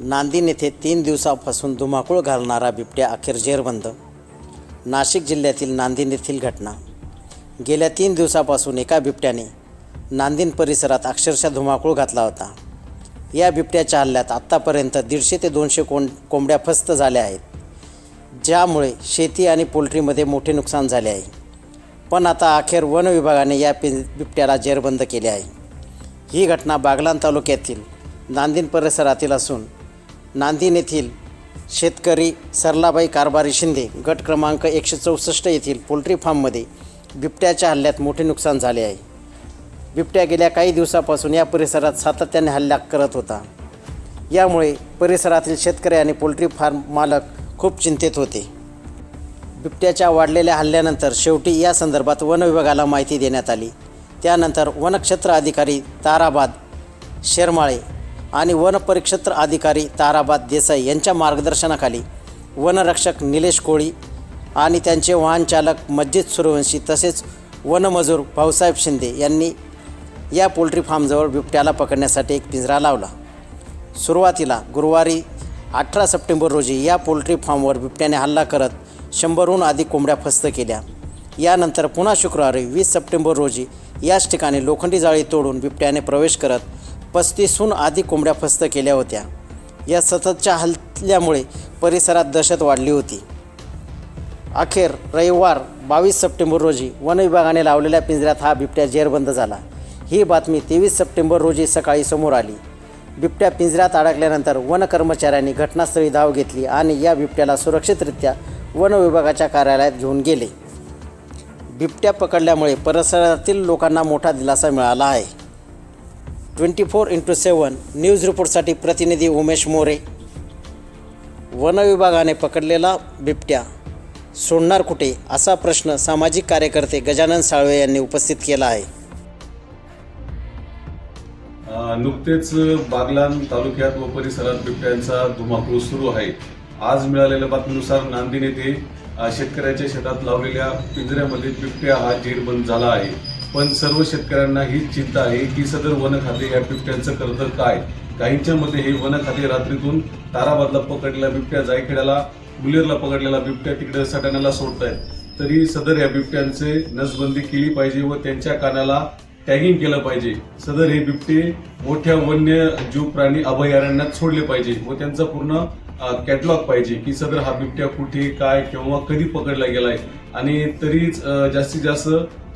नांदिन येथे तीन दिवसापासून धुमाकूळ घालणारा बिबट्या अखेर जेरबंद. नाशिक जिल्ह्यातील नांदिन येथील घटना. गेल्या तीन दिवसापासून एका बिबट्याने नांदिन परिसरात अक्षरशः धुमाकूळ घातला होता. या बिबट्याच्या हल्ल्यात आत्तापर्यंत दीडशे ते दोनशे कों कोंबड्या फस्त झाल्या आहेत. ज्यामुळे शेती आणि पोल्ट्रीमध्ये मोठे नुकसान झाले आहे. पण आता अखेर वन विभागाने या पि बिबट्याला जेरबंद केले आहे. ही घटना बागलान तालुक्यातील नांदिन परिसरातील असून नांदीन येथील शेतकरी सरलाबाई कारभारी शिंदे गट क्रमांक एकशे चौसष्ट येथील पोल्ट्री फार्ममध्ये बिबट्याच्या हल्ल्यात मोठे नुकसान झाले आहे. बिबट्या गेल्या काही दिवसापासून या परिसरात सातत्याने हल्ला करत होता. यामुळे परिसरातील शेतकरी आणि पोल्ट्री फार्म मालक खूप चिंतेत होते. बिबट्याच्या वाढलेल्या हल्ल्यानंतर शेवटी या संदर्भात वन विभागाला माहिती देण्यात आली. त्यानंतर वनक्षेत्र अधिकारी ताराबाद शेरमाळे आणि वन परिक्षेत्र अधिकारी ताराबाद देसाई यांच्या मार्गदर्शनाखाली वनरक्षक निलेश कोळी आणि त्यांचे वाहनचालक मस्जिद सूर्यवंशी तसेच वनमजूर भाऊसाहेब शिंदे यांनी या पोल्ट्री फार्मजवळ बिबट्याला पकडण्यासाठी एक पिंजरा लावला. सुरुवातीला गुरुवारी अठरा सप्टेंबर रोजी या पोल्ट्री फार्मवर बिबट्याने हल्ला करत शंभरहून अधिक कोंबड्या फस्त केल्या. यानंतर पुन्हा शुक्रवारी वीस सप्टेंबर रोजी याच ठिकाणी लोखंडी जाळी तोडून बिबट्याने प्रवेश करत पस्तीसहून अधिक कोंबड्या फस्त केल्या होत्या. या सततच्या हल्ल्यामुळे परिसरात दहशत वाढली होती. अखेर रविवार बावीस सप्टेंबर रोजी वन विभागाने लावलेल्या पिंजऱ्यात हा बिबट्या जेरबंद झाला. ही बातमी तेवीस सप्टेंबर रोजी सकाळी समोर आली. बिबट्या पिंजऱ्यात अडकल्यानंतर वन कर्मचाऱ्यांनी घटनास्थळी धाव घेतली आणि या बिबट्याला सुरक्षितरित्या वन विभागाच्या कार्यालयात घेऊन गेले. बिबट्या पकडल्यामुळे परिसरातील लोकांना मोठा दिलासा मिळाला आहे. Twenty four into seven news रिपोर्टसाठी प्रतिनिधी उमेश मोरे. वनविभागाने पकडलेला बिबट्या. सोडणार कुठे? असा प्रश्न सामाजिक कार्यकर्ते गजानन साळवे यांनी उपस्थित केला आहे. नुकतेच बागलान तालुक्यात व परिसरात बिबट्यांचा धुमाकूळ सुरू आहे. आज मिळालेल्या बातमीनुसार नांदिन येथे शेतकऱ्याच्या शेतात लावलेल्या पिंजऱ्यामध्ये बिबट्या हा जेरबंद झाला आहे. पण सर्व शेतकऱ्यांना ही चिंता आहे की सदर वन खाते या बिबट्यांचं करतं काय? काहींच्या मते हे वन खाते रात्रीतून ताराबादला पकडलेला बिबट्या जायखेड्याला गुलेरला पकडलेला बिबट्या तिकडे सटाण्याला सोडतायत. तरी सदर या बिबट्यांचे नसबंदी केली पाहिजे व त्यांच्या कानाला टॅगिंग केलं पाहिजे. सदर हे बिबटे मोठ्या वन्य जीव प्राणी अभयारण्यात सोडले पाहिजे व त्यांचा पूर्ण कॅटलॉग पाहिजे की सदर हा बिबट्या कुठे काय किंवा कधी पकडला गेलाय. आणि तरीच जास्तीत जास्त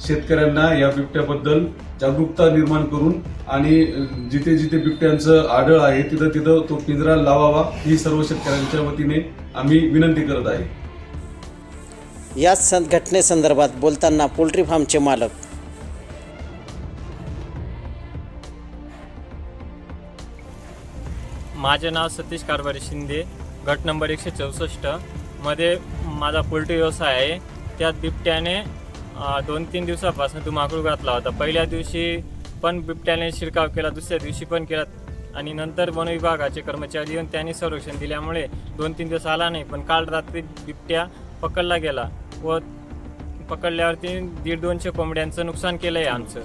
शेतकऱ्यांना या बिबट्याबद्दल जागरूकता निर्माण करून आणि जिथे जिथे बिबट्यांचं आढळ आहे तिथं तिथं तो पिंजरा लावावा ही सर्व शेतकऱ्यांच्या वतीने आम्ही विनंती करत आहे. याच सं घटनेसंदर्भात बोलताना पोल्ट्री फार्मचे मालक. माझे नाव सतीश कारभारी शिंदे गट नंबर एकशे चौसष्ट. मध्ये माझा पोल्ट्री व्यवसाय आहे. त्यात बिबट्याने दोन तीन दिवसापासून धुमाकूळ घातला होता. पहिल्या दिवशी पण बिबट्याने शिरकाव केला दुसऱ्या दिवशी पण केला आणि नंतर वनविभागाचे कर्मचारी येऊन त्यांनी संरक्षण दिल्यामुळे दोन तीन दिवस आला नाही. पण काल रात्री बिबट्या पकडला गेला व पकडल्यावरती दीड दोनशे कोंबड्यांचं नुकसान केलं आहे आमचं.